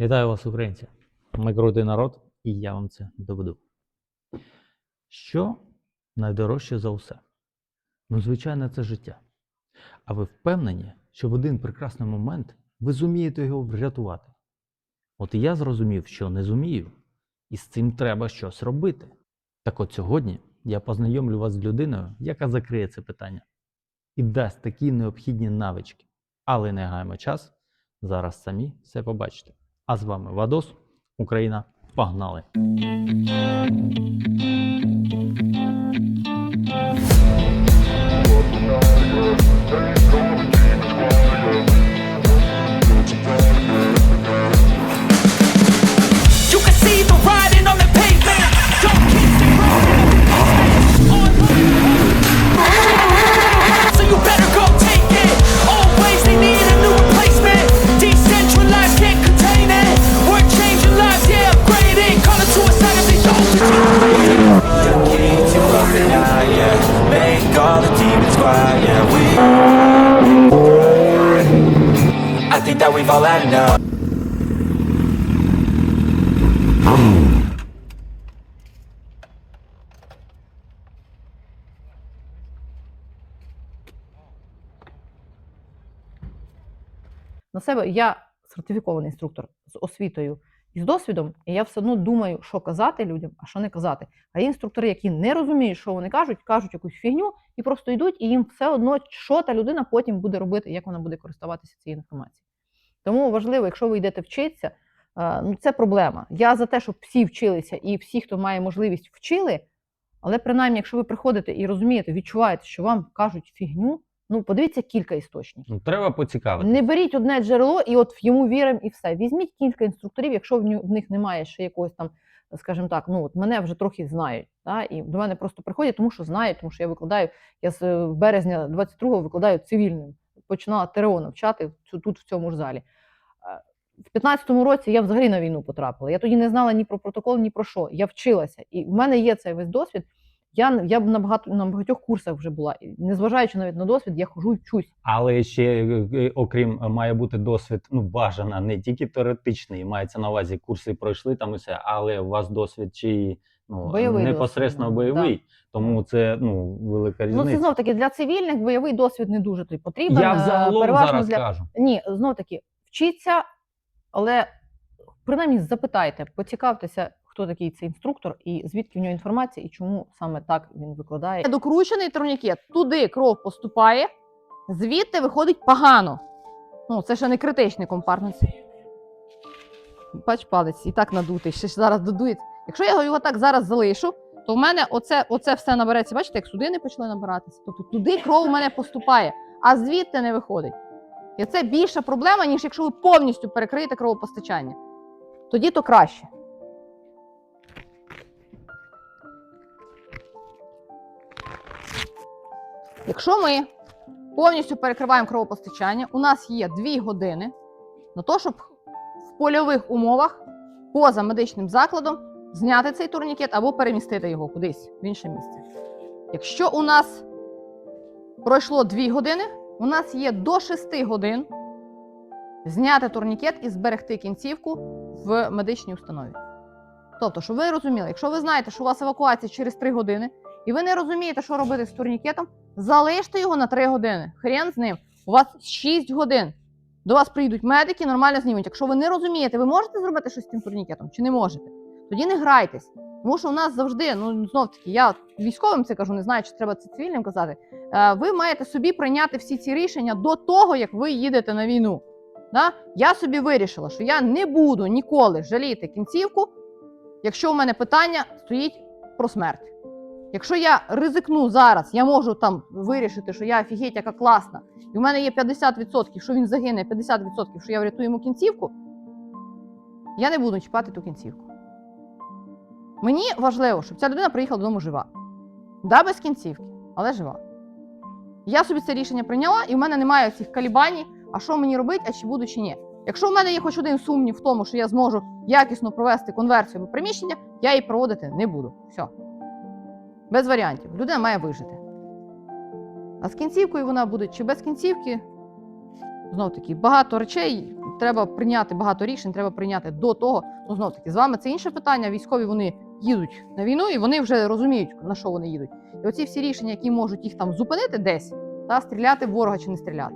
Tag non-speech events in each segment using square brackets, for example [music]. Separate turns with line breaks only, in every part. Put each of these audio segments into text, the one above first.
Вітаю вас, українці! Ми крутий народ, і я вам це доведу. Що найдорожче за усе? Ну, звичайно, це життя. А ви впевнені, що в один прекрасний момент ви зумієте його врятувати? От і я зрозумів, що не зумію, і з цим треба щось робити. Так от сьогодні я познайомлю вас з людиною, яка закриє це питання і дасть такі необхідні навички. Але не гаємо час, зараз самі все побачите. А з вами Вадос, Україна. Погнали!
Себе я сертифікований інструктор з освітою і з досвідом, і я все одно думаю, що казати людям, а що не казати. А є інструктори, які не розуміють, що вони кажуть, кажуть якусь фігню і просто йдуть, і їм все одно, що та людина потім буде робити, як вона буде користуватися цією інформацією. Тому важливо, якщо ви йдете вчитися, ну це проблема. Я за те, щоб всі вчилися, і всі, хто має можливість, вчили. Але принаймні, якщо ви приходите і розумієте, відчуваєте, що вам кажуть фігню, ну подивіться кілька істочників.
Ну, треба поцікавитися.
Не беріть одне джерело і от йому віримо і все. Візьміть кілька інструкторів, якщо в них немає ще якогось там, скажімо так, ну от мене вже трохи знають. Та, і до мене просто приходять, тому що знають, тому що я викладаю. Я з е, березня 22-го викладаю цивільним. Починала ТРО навчати тут в цьому ж залі. Е, В 15-му році я взагалі на війну потрапила. Я тоді не знала ні про протокол, ні про що. Я вчилася. І в мене є цей весь досвід. Я, я на багато на багатьох курсах вже була. Незважаючи навіть на досвід, я хожу і вчусь.
Але ще, е, е, окрім е, має бути досвід, ну бажано, не тільки теоретичний, мається на увазі курси пройшли там і все, але у вас досвід чи ну,
Бойовий
непосередньо
досвід,
бойовий. Тому це ну велика
Ну, це знов таки для цивільних бойовий досвід не дуже тобі потрібен.
Я взагалом
переважно
зараз
для
кажу.
ні, знов таки вчіться, але принаймні запитайте, поцікавтеся, хто такий цей інструктор, і звідки в нього інформація, і чому саме так він викладає. Докручений турнікет, туди кров поступає, звідти виходить погано. Ну, це ще не критичний компартмент. Бач, палець і так надутий, ще ж зараз додується. Якщо я його так зараз залишу, то в мене оце, оце все набереться. Бачите, як судини почали набиратися. Тобто туди кров у мене поступає, а звідти не виходить. І це більша проблема, ніж якщо ви повністю перекриєте кровопостачання. Тоді то краще. Якщо ми повністю перекриваємо кровопостачання, у нас є 2 години на те, щоб в польових умовах поза медичним закладом зняти цей турнікет або перемістити його кудись в інше місце. Якщо у нас пройшло 2 години, у нас є до 6 годин зняти турнікет і зберегти кінцівку в медичній установі. Тобто, щоб ви розуміли, якщо ви знаєте, що у вас евакуація через 3 години, і ви не розумієте, що робити з турнікетом, залиште його на 3 години. Хрен з ним. У вас 6 годин. До вас прийдуть медики, нормально знімуть. Якщо ви не розумієте, ви можете зробити щось з цим турнікетом чи не можете, тоді не грайтесь. Тому що у нас завжди, ну знов таки, я військовим це кажу, не знаю, чи треба це цивільним казати. Е, ви маєте собі прийняти всі ці рішення до того, як ви їдете на війну. Да? Я собі вирішила, що я не буду ніколи жаліти кінцівку, якщо у мене питання стоїть про смерть. Якщо я ризикну зараз, я можу там вирішити, що я офігеть, яка класна, і в мене є 50%, що він загине, 50%, що я врятую йому кінцівку, я не буду чіпати ту кінцівку. Мені важливо, щоб ця людина приїхала додому жива. Да, без кінцівки, але жива. Я собі це рішення прийняла, і в мене немає цих калібаній, а що мені робити, а чи буду, чи ні. Якщо в мене є хоч один сумнів в тому, що я зможу якісно провести конверсію або приміщення, я її проводити не буду. Все. Без варіантів. Людина має вижити. А з кінцівкою вона буде чи без кінцівки. Знов таки, багато речей треба прийняти багато рішень, треба прийняти до того. Ну знов таки, з вами це інше питання. Військові вони їдуть на війну і вони вже розуміють, на що вони їдуть. І оці всі рішення, які можуть їх там зупинити десь, та стріляти в ворога чи не стріляти.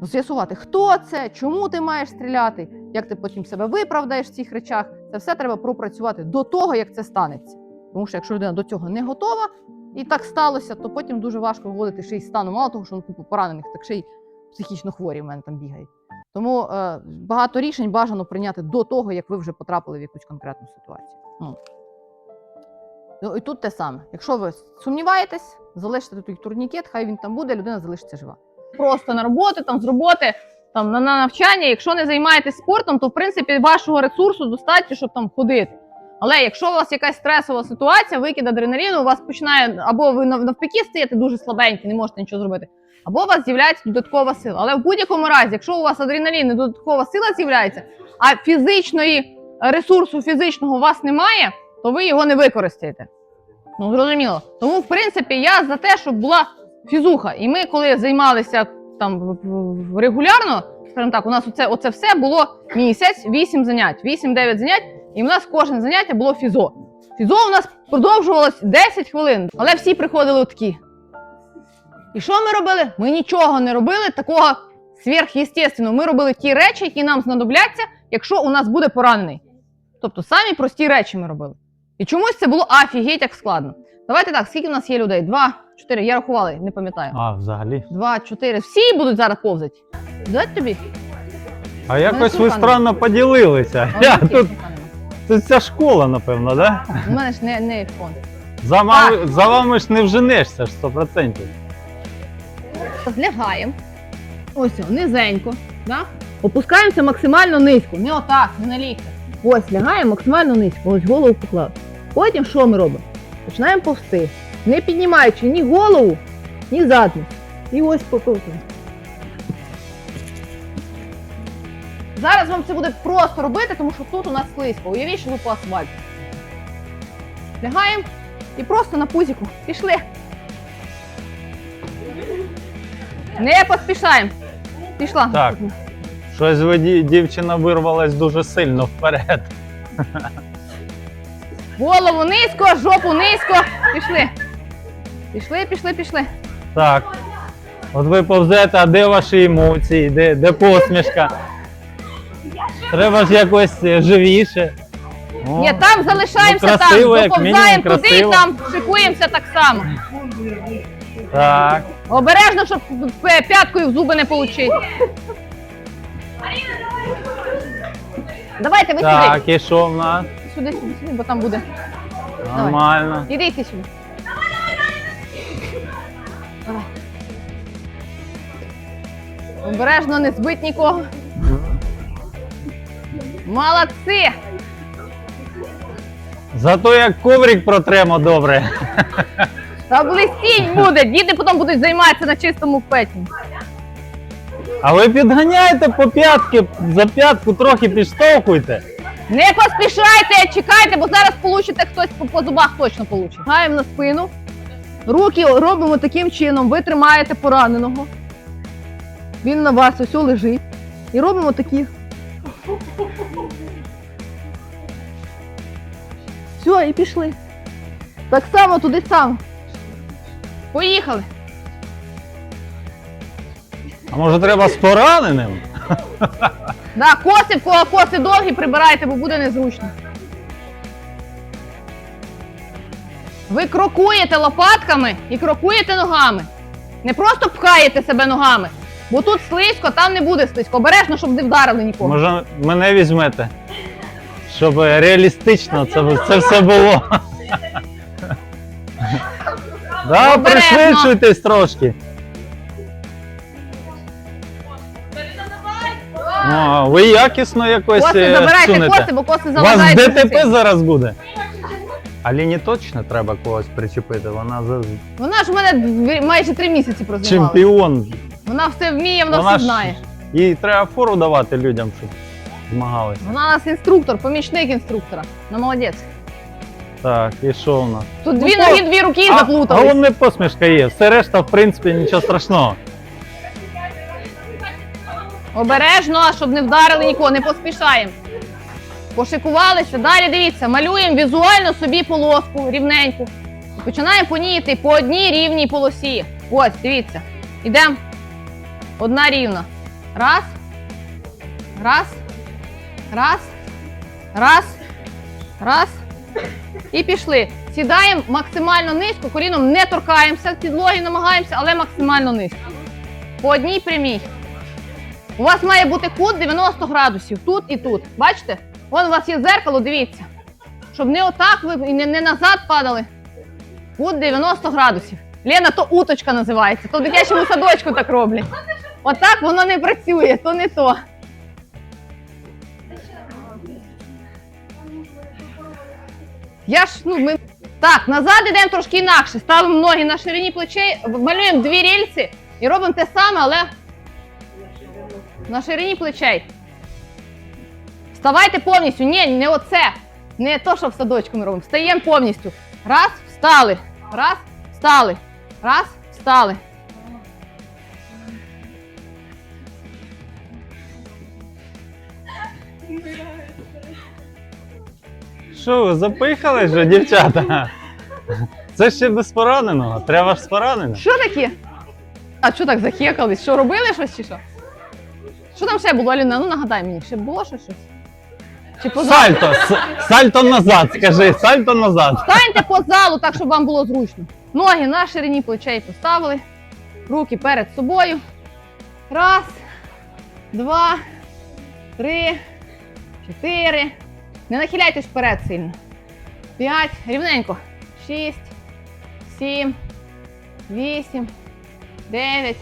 Ну, З'ясувати, хто це, чому ти маєш стріляти, як ти потім себе виправдаєш в цих речах. Це все треба пропрацювати до того, як це станеться. Тому що якщо людина до цього не готова, і так сталося, то потім дуже важко виводити ще й стану. Мало того, що він купу поранених, так ще й психічно хворі в мене там бігають. Тому е, багато рішень бажано прийняти до того, як ви вже потрапили в якусь конкретну ситуацію. Ну. Ну, і тут те саме. Якщо ви сумніваєтесь, залиште той турнікет, хай він там буде, людина залишиться жива. Просто на роботу, там з роботи, там на навчання. Якщо не займаєтесь спортом, то в принципі вашого ресурсу достатньо, щоб там ходити. Але якщо у вас якась стресова ситуація, викид адреналіну, у вас починає або ви нав- навпаки стаєте дуже слабенькі, не можете нічого зробити, або у вас з'являється додаткова сила. Але в будь-якому разі, якщо у вас адреналін і додаткова сила з'являється, а фізичної ресурсу фізичного у вас немає, то ви його не використаєте. Ну зрозуміло. Тому, в принципі, я за те, щоб була фізуха. І ми, коли займалися там регулярно, скажімо так, у нас оце, оце все було місяць, 8 занять, 8-9 занять, і в нас кожне заняття було фізо. Фізо у нас продовжувалось 10 хвилин, але всі приходили такі. І що ми робили? Ми нічого не робили такого сверхъестественного. Ми робили ті речі, які нам знадобляться, якщо у нас буде поранений. Тобто самі прості речі ми робили. І чомусь це було афігеть як складно. Давайте так, скільки в нас є людей? Два, чотири. Я рахувала, не пам'ятаю.
А, взагалі.
Два, чотири. Всі будуть зараз повзати. Дать тобі?
А якось ви странно поділилися. Я тут, тут ця школа, напевно, да?
У мене ж не, не фон.
За вами, за вами ж не вженешся ж 100%.
Злягаємо. Ось, о, низенько. Да? Опускаємося максимально низько. Не отак, не на лікте. Ось, лягаємо максимально низько. Ось голову поклав. Потім що ми робимо? Починаємо повсти, не піднімаючи ні голову, ні задницю. І ось покрутимо. Зараз вам це буде просто робити, тому що тут у нас слизько. Уявіть, що ви по асфальту. Лягаємо і просто на пузіку. Пішли. Не поспішаємо. Пішла.
Так. Щось ви, дівчина вирвалась дуже сильно вперед.
Голову низько, жопу низько. Пішли. Пішли, пішли, пішли.
Так. От ви повзете, а де ваші емоції, де, де посмішка? Треба ж якось е, живіше. О,
Ні, там залишаємося
ну, красиво,
там.
як мінімум,
Доповзаємо туди і
красиво.
там шикуємося так само.
Так.
Обережно, щоб п'яткою в зуби не отримати. Давайте ви
Так, і що в нас?
сюди. Сюди, сюди, сюди, бо там буде.
Нормально.
Іди йди сюди. Давай. Обережно не збить нікого. Молодці!
Зато як коврик протремо добре.
Та блистіть буде! Діти потім будуть займатися на чистому пеці.
А ви підганяєте по п'ятки, за п'ятку трохи підштовхуйте.
Не поспішайте, чекайте, бо зараз получите хтось по, по зубах точно получить. Гаємо на спину. Руки робимо таким чином. Ви тримаєте пораненого. Він на вас ось лежить. І робимо такі. Все, і пішли. Так само туди само. Поїхали.
А може треба з пораненим?
Да, коси, в кого коси довгі, прибирайте, бо буде незручно. Ви крокуєте лопатками і крокуєте ногами. Не просто пхаєте себе ногами, бо тут слизько, там не буде слизько. Обережно, щоб не вдарили нікого.
Може мене візьмете? Щоб реалістично це, це все було. Да, пришвидшуйтесь трошки. Ну, ви якісно якось.
Коси
е,
забирайте коси, бо коси
У вас ДТП зараз буде. Аліні точно треба когось причепити. Вона за
Вона ж в мене майже три місяці прознімала.
чемпіон.
Вона все вміє, вона,
Вона
все
ж- Їй треба фору давати людям, щоб змагалися.
Вона у нас інструктор, помічник інструктора. Ну молодець.
Так, і що у нас?
Тут дві
Ну,
ноги, дві руки
А,
заплутались.
Головне посмішка є. Все решта, в принципі, нічого страшного.
Обережно, щоб не вдарили нікого, не поспішаємо. Пошикувалися. Далі дивіться, малюємо візуально собі полоску рівненьку. І починаємо по ній йти по одній рівній полосі. Ось, дивіться. Ідемо. Одна рівна. Раз. Раз. Раз. Раз. Раз. І пішли. Сідаємо максимально низько, коліном не торкаємося підлоги, намагаємося, але максимально низько. По одній прямій. У вас має бути кут 90 градусів тут і тут. Бачите? Вон у вас є зеркало, дивіться. Щоб не отак ви і не, не назад падали. Кут 90 градусів. Лена, то уточка називається, то в дитячому садочку так роблять. Отак воно не працює, то не то. Я ж, ну, ми. Так, назад йдемо трошки інакше. Ставимо ноги на ширині плечей, малюємо дві рільці і робимо те саме, але на ширині плечей. Вставайте повністю. Ні, не оце. Не то, що в садочку ми робимо. Встаємо повністю. Раз, встали. Раз, встали. Раз, встали.
Що ви запихали вже, дівчата? Це ще без пораненого. Треба ж з пораненим.
Що таке? А що так захекались? Що робили щось чи що? Що там ще було, Аліна? Ну нагадай мені, ще було ще щось? Чи поза...
Сальто! с- Сальто назад, скажи, сальто назад.
Станьте по залу так, щоб вам було зручно. Ноги на ширині плечей поставили, руки перед собою. Раз, два, три, чотири. Не нахиляйтесь вперед сильно. П'ять. Рівненько. Шість, сім, вісім, дев'ять,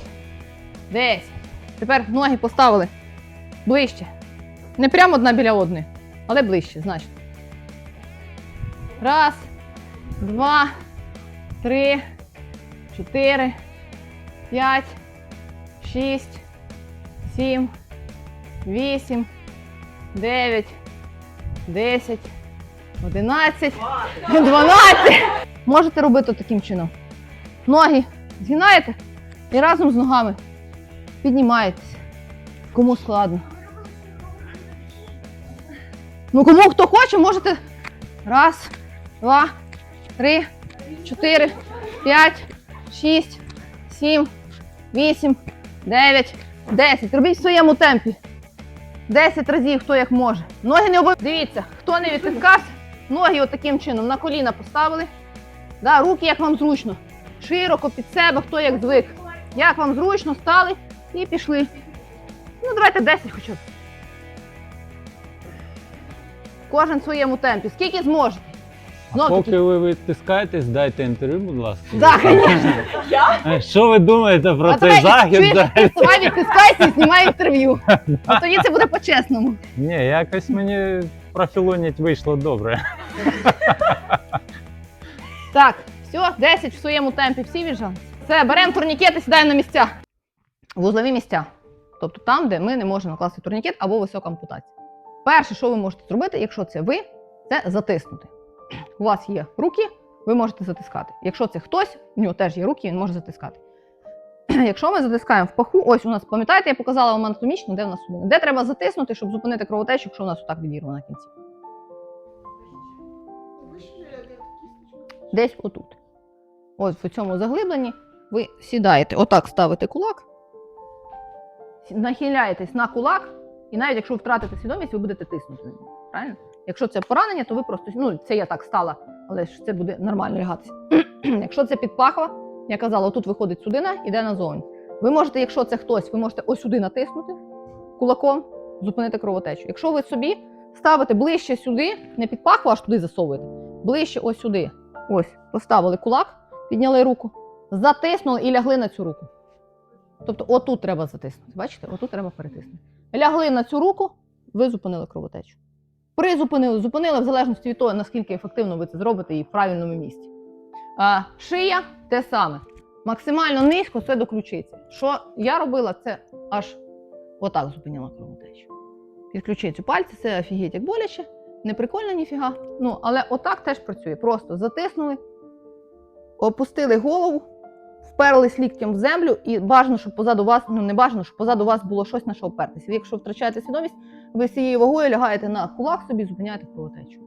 десять. Тепер ноги поставили ближче. Не прямо одна біля одної, але ближче, значить. Раз, два, три, чотири, п'ять, шість, сім, вісім, дев'ять, десять, одинадцять, дванадцять. Можете робити таким чином. Ноги згинаєте і разом з ногами піднімаєтесь. Кому складно. Ну, кому хто хоче, можете Раз, два, три, чотири, п'ять, шість, сім, вісім, дев'ять, десять. Робіть в своєму темпі. Десять разів, хто як може. Ноги не обов'язково. Дивіться, хто не відтискався, ноги отаким чином на коліна поставили. Да, руки як вам зручно. Широко під себе, хто як звик. Як вам зручно, стали і пішли. Ну, давайте 10 хоча б. Кожен в своєму темпі. Скільки зможете. Таки.
Поки ви відтискаєтесь, дайте інтерв'ю, будь ласка.
Да, звісно.
Е, Що ви думаєте про
А
цей
давай,
захід?
чуєш, ти вставай, відтискайся і знімай інтерв'ю. А тоді це буде по-чесному.
Ні, якось мені профілонять вийшло добре.
Так, все, 10 в своєму темпі. Всі віджали. Все, беремо турнікети, сідаємо на місця. Вузлові місця. Тобто там, де ми не можемо накласти турнікет або висока ампутація. Перше, що ви можете зробити, якщо це ви, це затиснути. У вас є руки, ви можете затискати. Якщо це хтось, у нього теж є руки, він може затискати. [clears throat] Якщо ми затискаємо в паху, ось у нас, пам'ятаєте, я показала вам анатомічно, де в нас судини. Де треба затиснути, щоб зупинити кровотечу, якщо у нас отак відірвано на кінці. Десь отут. Ось в цьому заглибленні ви сідаєте, отак ставите кулак, нахиляєтесь на кулак, і навіть якщо втратите свідомість, ви будете тиснути. Правильно? Якщо це поранення, то ви просто ну це я так стала, але ж це буде нормально лягатися. [clears throat] якщо це підпахва, я казала, тут виходить судина, іде назовні. Ви можете, якщо це хтось, ви можете ось сюди натиснути кулаком, зупинити кровотечу. Якщо ви собі ставите ближче сюди, не під пахву, аж туди засовуєте, ближче ось сюди. Ось, поставили кулак, підняли руку, затиснули і лягли на цю руку. Тобто, отут треба затиснути. Бачите, отут треба перетиснути. Лягли на цю руку, ви зупинили кровотечу. Призупинили, зупинили в залежності від того, наскільки ефективно ви це зробите і в правильному місці. А, шия те саме. Максимально низько це до ключиці. Що я робила, це аж отак зупиняла кровотечу. Під ключицю пальці це офігеть як боляче, не прикольно ніфіга. Ну, але отак теж працює. Просто затиснули, опустили голову вперлись ліктем в землю, і бажано, щоб позаду вас, ну не бажано, щоб позаду вас було щось на що впертися. Якщо втрачаєте свідомість, ви цією вагою лягаєте на кулак собі, зупиняєте кровотечу.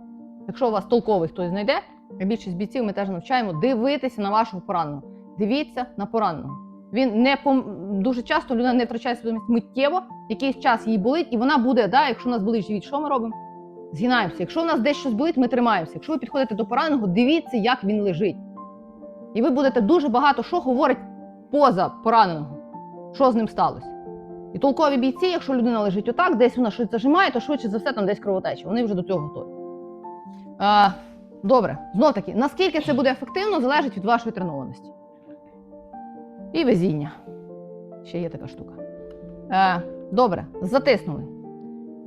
Якщо у вас толковий хтось знайде, більшість бійців ми теж навчаємо дивитися на вашого пораненого. Дивіться на пораненого. Він не пом... дуже часто людина не втрачає свідомість миттєво, якийсь час їй болить, і вона буде, да, якщо у нас болить живіт, що ми робимо? Згинаємося. Якщо у нас десь щось болить, ми тримаємося. Якщо ви підходите до пораненого, дивіться, як він лежить. І ви будете дуже багато що говорить поза пораненого, що з ним сталося. І толкові бійці, якщо людина лежить отак, десь вона щось зажимає, то швидше за все там десь кровотеча. Вони вже до цього готові. А, добре, знов таки, наскільки це буде ефективно, залежить від вашої тренованості. І везіння. Ще є така штука. Е, добре, затиснули.